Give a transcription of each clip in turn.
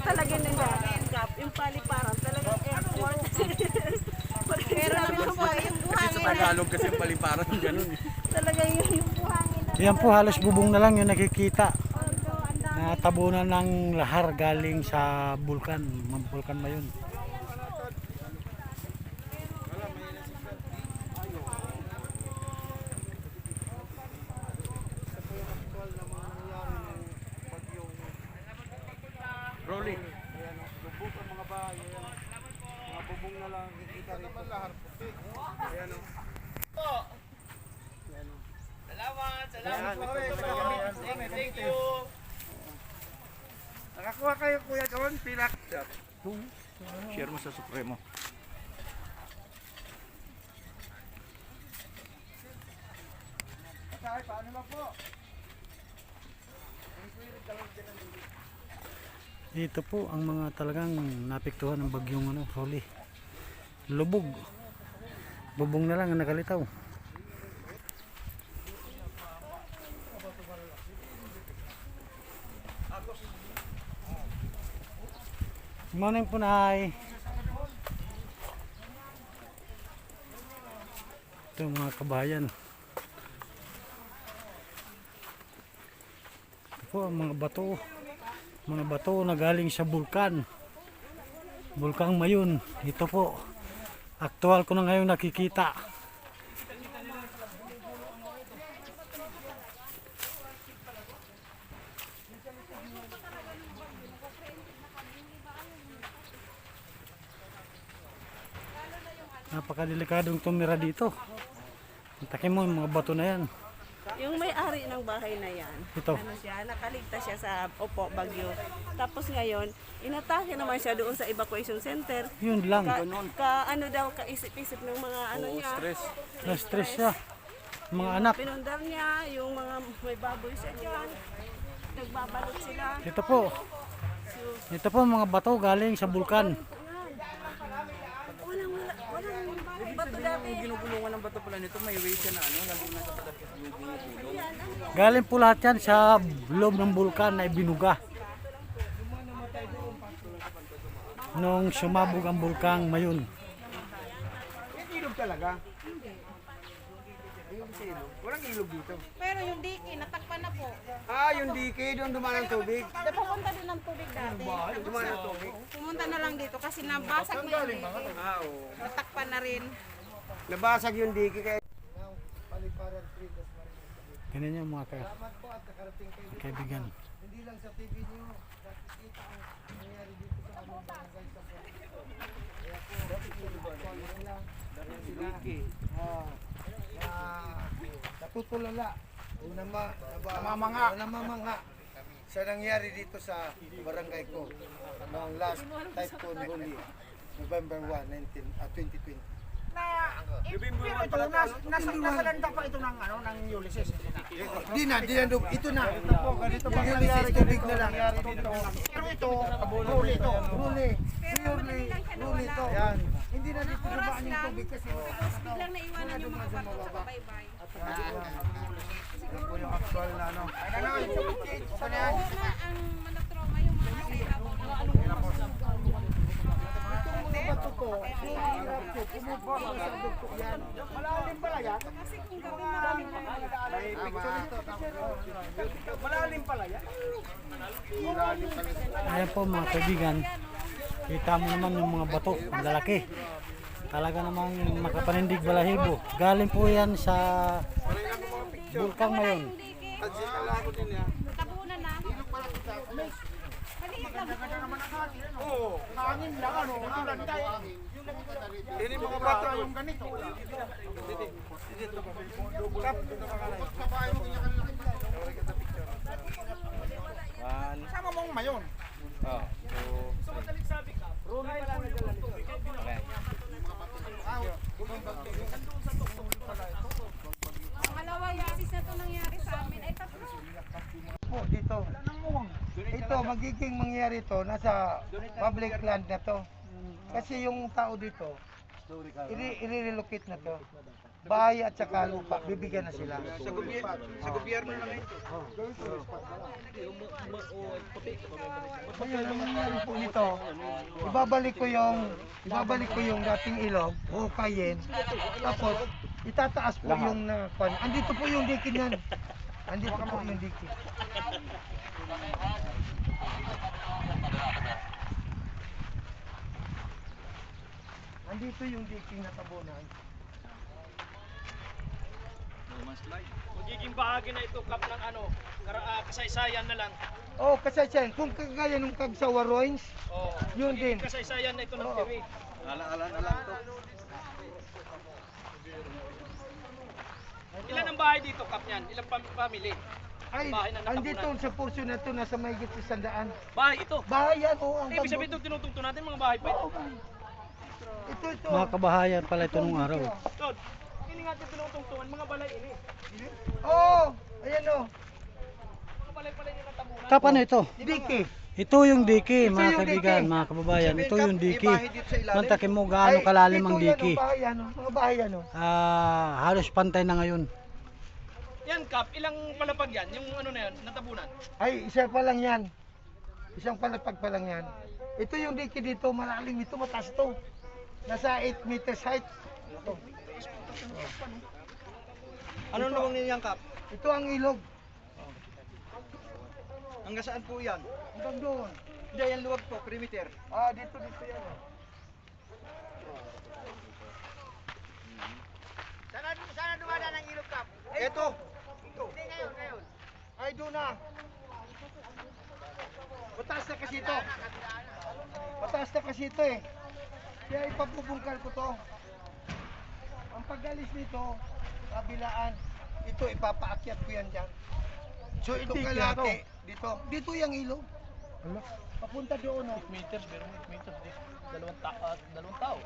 talaga nila. Yung paliparan talaga airport. Pero naman po, yung Kasi buhangin sa Tagalog kasi yung paliparan yung ganun. eh. talaga yung, yung buhangin na Yan po halos bubong na lang yung nakikita. Na tabunan ng lahar galing sa bulkan. Mga bulkan na yun. Rolling. Lubog ang mga bahay. Ayan. Mga bubong na rito. Ito lahar puti. Ayan o. Salamat, salamat po. Thank you. Nakakuha kayo kuya doon. Pilak. Share mo sa Supremo. Patay, paano na po? Dito po ang mga talagang napiktuhan ng bagyong ano, huli. Lubog. Bubong na lang ang nakalitaw. Morning po nay. Ito mga kabayan. Ito po ang mga bato mga bato na galing sa bulkan bulkang mayon ito po aktual ko na ngayon nakikita. Napakadelikadong tumira dito. Takin mo yung mga bato na yan Yung may-ari ng bahay na yan. Ito. Ano siya, nakaligtas siya sa Opo, Bagyo. Tapos ngayon, inatake naman siya doon sa evacuation center. yun lang Ka, ka ano daw, kaisip-isip ng mga ano Oo, niya. stress. na-stress siya mga anak Pinundar niya, yung mga may baboy siya dyan. Nagbabalot sila. ito po ito po mga bato galing sa bulkan Walang, wala, walang bato dati. Yung ginugulungan ng bato pala nito, may way siya na ano, lalo na sa palapit yung ginugulong. Galing po lahat yan sa loob ng bulkan na ibinuga. Nung sumabog ang bulkang mayon. Ilog talaga. Ilog. Walang ilog dito. Pero yung diki, natakpan na po. Ah, yung dike, doon dumaan ang tubig. Da pupunta din ng tubig dati. Dumaan ang tubig. Pumunta na lang dito kasi nabasag na yung diki. Ah, oo. Natakpan na rin. Nabasag yung dike kaya. Ganyan yung mga ka- kaibigan. Hindi lang sa TV niyo nakikita ang nangyayari dito sa ano barangay sa Kaya po, dike. Ah. Ah, natutulala. Nama, namamanga. Namamanga. Sa nangyari dito sa barangay ko noong last typhoon huli November 1, 19, ah, 2020. Pero ito, nas, nasa, nasa landa pa ito ng, ano, ng Ulysses. Di na, di na, ito na. Ito po, ganito pa nangyari tubig na lang. Pero ito, huli ito. Huli. Purely, huli ito. Yan. Hindi na dito dumaan yung tubig kasi. Biglang naiwanan yung mga bato sa babaybay. Yan po yung actual na ano. Ano, Sa una, ang manatroma yung mga nasa ibabaw ng Bato po, hirap po, pumubawa sa yan. malalim pala yan. Kasi kung gabi picture ito. Malalim pala yan. Ayan po mga kaibigan. Kita mo naman yung mga bato. Ang lalaki. Talaga namang makapanindig balahibo. Galing po yan sa bulkang mayon. ko. Tabunan na. Oo, hangin lang, ano, ang landay. Ini mga bato Yung ganito. One, Sama mong mayon. oh, two, okay. Pangalawa yasis na ito nangyari sa amin. Ay, tatlo. dito. Ito, magiging mangyari to nasa public land na to. Kasi yung tao dito, i-relocate na to. bahay at saka lupa, bibigyan na sila. Sa gobyerno, sa gobyerno lang ito. Ngayon, ang nangyari po nito, ibabalik ko yung, ibabalik ko yung dating ilog, hukayin, tapos itataas po yung na, pan. Andito po yung dikin yan. Andito po yung dikin. Andito yung diking na tabunan. Magiging bahagi na ito kap ng ano, kara, ah, kasaysayan na lang. Oh, kasaysayan. Kung kagaya nung Kagsawa Ruins, Oh, yun din. kasaysayan na ito ng Oo. TV. Ala-ala na lang to. Ilan ang bahay dito kap niyan? Ilang pam- family? Ay, Bahay na natabunan. andito sa portion na to, nasa may sa sandaan. Bahay ito. Bahay yan, oh. Ang Ibig sabihin ito tinutungtong natin mga bahay pa ito. Ito, ito. Mga kabahayan pala ito nung araw. Tod, hindi nga ito tinutungtungan, mga balay ini. Oh, ayan oh. Mga balay pala yung natabunan. Kap ano ito? Diki. Ito yung diki, Ito mga yung kaibigan, diki. mga kababayan. Ito yung diki. Dito sa ilalim. Kontakin mo gaano kalalim ang ito yan, diki. bahay yan, oh. Mga bahay yan, oh. Ah, halos pantay na ngayon. Yan kap, ilang palapag yan? Yung ano na yan, natabunan. Ay, isa pa lang yan. Isang palapag pa lang yan. Ito yung diki dito, malalim ito, mataas to. Nasa 8 meters height. Ito. Ano naman niyan, Kap? Ito ang ilog. Hanggang saan po yan? Hanggang doon. Hindi, yan luwag po, perimeter. Ah, dito, dito yan. Oh. Sana, sana dumadaan ang ilog kap. Ito. Hindi ngayon, ngayon. Ay, doon na. Mataas na kasi ito. Mataas na kasi ito eh. Kaya ipapupungkal ko to. Ang pagalis nito, kabilaan, ito ipapaakyat ko yan dyan. So ito kalate, dito. Dito yung ilog. Papunta doon oh. meters, pero meters, dalawang, ta ah, dalawang tao.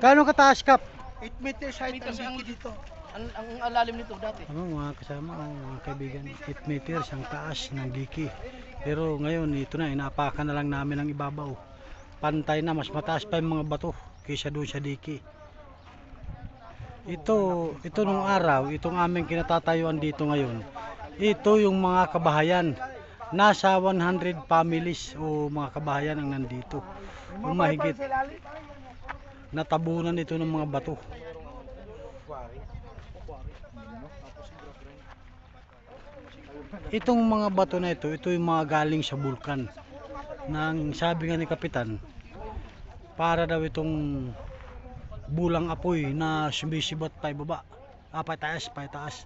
Gaano kataas, Kap? 8 meters height ang Meters ang- diki dito. Ang, ang alalim nito dati. Ano mga kasama, mga kaibigan, 8 meters ang taas ng diki. Pero ngayon, ito na, inaapakan na lang namin ang ibabaw. Pantay na, mas mataas pa yung mga bato kaysa doon sa diki. Ito, ito nung araw, itong aming kinatatayuan dito ngayon, ito yung mga kabahayan. Nasa 100 families o mga kabahayan ang nandito. Yung mahigit, natabunan ito ng mga bato. Itong mga bato na ito, ito yung mga galing sa bulkan. Nang sabi nga ni Kapitan, para daw itong bulang apoy na sumisibat pa baba. Ah, pataas, pataas.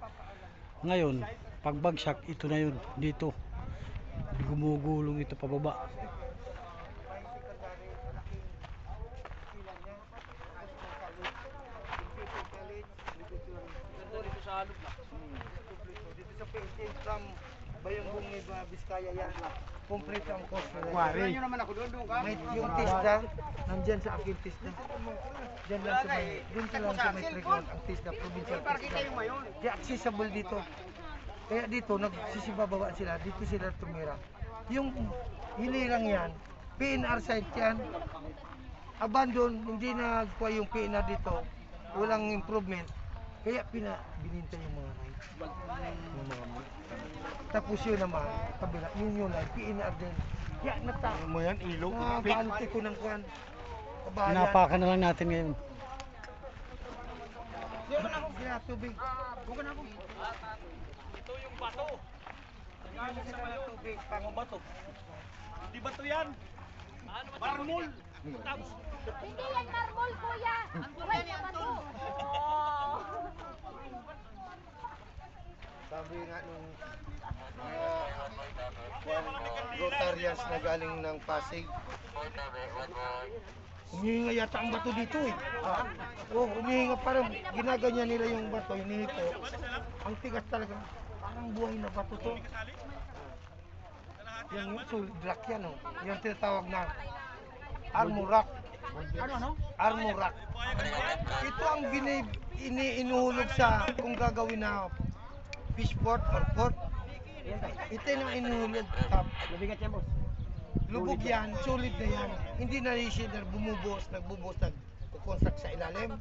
Ngayon, pagbagsak, ito na yun, dito. Gumugulong ito pababa. Dito sa painting from Bayambong ni Biskaya yan. Complete ang course nila. Kuha nyo naman ako doon, doon ka. May yung tisda, nandyan sa akin tisda. Diyan lang sa may, sa lang sa may Trignon, ang tisda, provincial tisda. Di accessible dito. Kaya dito, nagsisibababa sila, dito sila tumira. Yung hilirang yan, PNR site yan, abandon, hindi nagkuha yung PNR dito, walang improvement. Kaya pina, bininta yung mga rights. Yung mga. Tapos yun naman, kabila, yun yun lang, PNR din. Kaya nata, mo yan, ilog, na ko ng kwan. Inapakan na lang natin ngayon. Kaya tubig. Ito yung bato. Galing sa tubig, pang bato. Di bato yan. Ano ba? Marmol. Hindi yan marmol, kuya. Ang buhay na bato. Sabi nga nung mga Rotarians na galing ng Pasig. Humihinga yata ang bato dito eh. Oh, humihinga parang ginaganyan nila yung bato, hinihipo. Ang tigas talaga. Parang buhay na bato to. Yung solid rock yan oh. Yung tinatawag na armor rock. Ano ano? Armor rock. Ito ang bini, ini, inuhulog sa kung gagawin na fish port or port. Ito yung inuhulog. Kap. Nabigat yan, boss. Lubog yan, solid na yan. Hindi na rin siya bumubuhos, nagbubuhos, nagkukonstruct sa ilalim.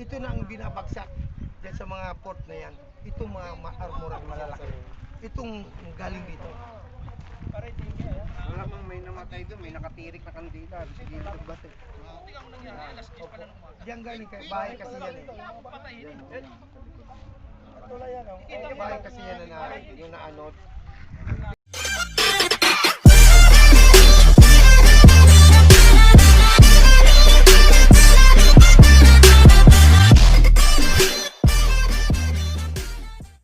Ito na ang binabagsak. Diyan sa mga port na yan, itong mga ma-armorang malalaki. Itong galing dito. Malamang may namatay doon, may nakatirik na kandila. Sige, Ba't eh? Opo. Diyan galing kay bahay kasi yan eh. Bahay kasi yan na, yung naanod.